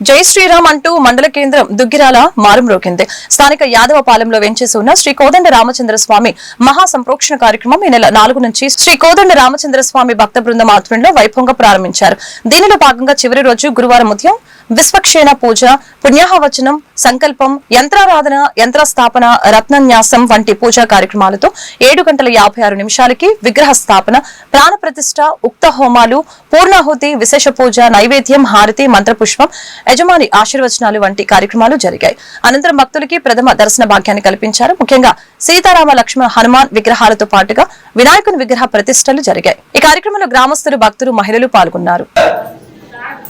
జై శ్రీరామ్ అంటూ మండల కేంద్రం దుగ్గిరాల మారుమ్రోకింది స్థానిక యాదవ పాలెంలో వెంచేసి ఉన్న శ్రీ కోదండ రామచంద్ర స్వామి మహా సంప్రోక్షణ కార్యక్రమం ఈ నెల నాలుగు నుంచి శ్రీ కోదండ రామచంద్ర స్వామి భక్త బృందం ఆధ్వర్యంలో వైభవంగా ప్రారంభించారు. దీనిలో భాగంగా చివరి రోజు గురువారం ఉదయం విశ్వక్షేణ పూజ పుణ్యాహవచనం సంకల్పం యంత్రారాధన యంత్రస్థాపన రత్నన్యాసం వంటి పూజా కార్యక్రమాలతో ఏడు గంటల యాభై ఆరు నిమిషాలకి విగ్రహ స్థాపన ప్రాణప్రతిష్ట ఉక్త హోమాలు పూర్ణాహుతి విశేష పూజ నైవేద్యం హారతి మంత్రపుష్పం యజమాని ఆశీర్వచనాలు వంటి కార్యక్రమాలు జరిగాయి. అనంతరం భక్తులకి ప్రథమ దర్శన భాగ్యాన్ని కల్పించారు. ముఖ్యంగా సీతారామ లక్ష్మణ హనుమాన్ విగ్రహాలతో పాటుగా వినాయకుని విగ్రహ ప్రతిష్టలు జరిగాయి. ఈ కార్యక్రమంలో గ్రామస్తులు భక్తులు మహిళలు పాల్గొన్నారు.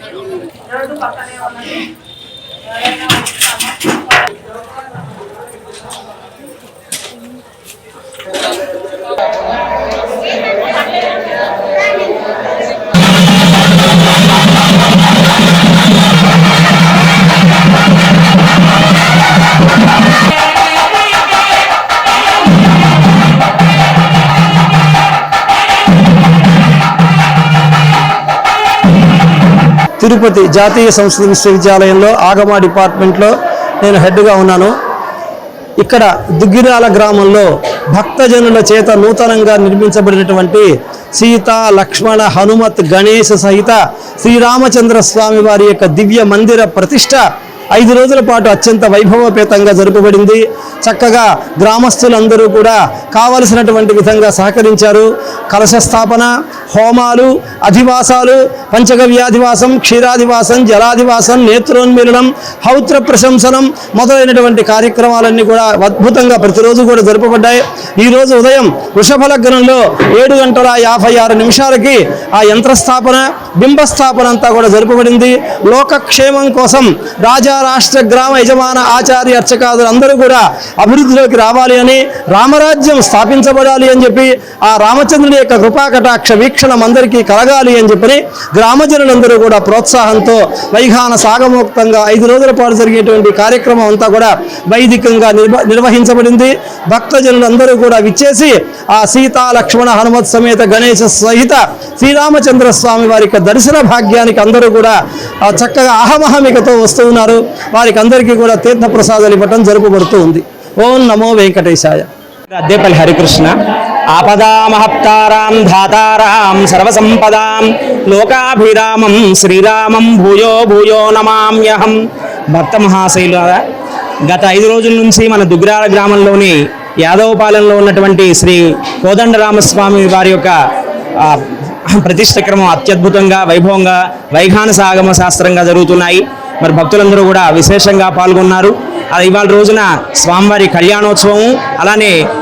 Thank you. తిరుపతి జాతీయ సంస్కృత విశ్వవిద్యాలయంలో ఆగమా డిపార్ట్మెంట్లో నేను హెడ్గా ఉన్నాను. ఇక్కడ దుగ్గిరాల గ్రామంలో భక్తజనుల చేత నూతనంగా నిర్మించబడినటువంటి సీత లక్ష్మణ హనుమత్ గణేష్ సహిత శ్రీరామచంద్ర స్వామి వారి యొక్క దివ్య మందిర ప్రతిష్ట ఐదు రోజుల పాటు అత్యంత వైభవపేతంగా జరుపబడింది. చక్కగా గ్రామస్తులందరూ కూడా కావలసినటువంటి విధంగా సహకరించారు. కలశ స్థాపన హోమాలు అధివాసాలు పంచగవ్యాధివాసం క్షీరాధివాసం జలాదివాసం నేత్రోన్మీలనం హౌత్ర ప్రశంసనం మొదలైనటువంటి కార్యక్రమాలన్నీ కూడా అద్భుతంగా ప్రతిరోజు కూడా జరుపబడ్డాయి. ఈరోజు ఉదయం వృషభ లగ్నంలో ఏడు గంటల యాభై ఆరు నిమిషాలకి ఆ యంత్రస్థాపన బింబస్థాపన అంతా కూడా జరుపబడింది. లోకక్షేమం కోసం రాజా రాష్ట్ర గ్రామ యజమాన ఆచార్య అర్చకాదులు అందరూ కూడా అభివృద్ధిలోకి రావాలి అని రామరాజ్యం స్థాపించబడాలి అని చెప్పి ఆ రామచంద్రుని యొక్క కృపాకటాక్ష వీక్షణం అందరికీ కలగాలి అని చెప్పని గ్రామజనులందరూ కూడా ప్రోత్సాహంతో వైఘాన సాగమోక్తంగా ఐదు రోజుల పాటు జరిగేటువంటి కార్యక్రమం అంతా కూడా వైదికంగా నిర్వహించబడింది. భక్తజనులందరూ కూడా విచ్చేసి ఆ సీతా లక్ష్మణ హనుమత్ సమేత గణేశ సహిత శ్రీరామచంద్ర స్వామి వారి యొక్క దర్శన భాగ్యానికి అందరూ కూడా చక్కగా అహమహమికతో వస్తూ ఉన్నారు. వారికి అందరికీ కూడా తీర్థ ప్రసాదాలు ఇవ్వటం జరుపబడుతూ ఉంది. ఓం నమో వెంకటేశాయ. అద్దేపల్లి హరికృష్ణ. ఆపదామహప్తారాం ధాతారాం సర్వసంపదాం లోకాభిరామం శ్రీరామం భూయో భూయో నమామ్యహం. భక్త మహాశైలు గత ఐదు రోజుల నుంచి మన దుగ్రాల గ్రామంలోని యాదవపాలెంలో ఉన్నటువంటి శ్రీ కోదండరామస్వామి వారి యొక్క ఆ, క్రమం అత్యద్భుతంగా వైభవంగా వైఘాన సాగమ శాస్త్రంగా జరుగుతున్నాయి. మరి భక్తులందరూ కూడా విశేషంగా పాల్గొన్నారు. ఇవాళ రోజున స్వామివారి కళ్యాణోత్సవం అలానే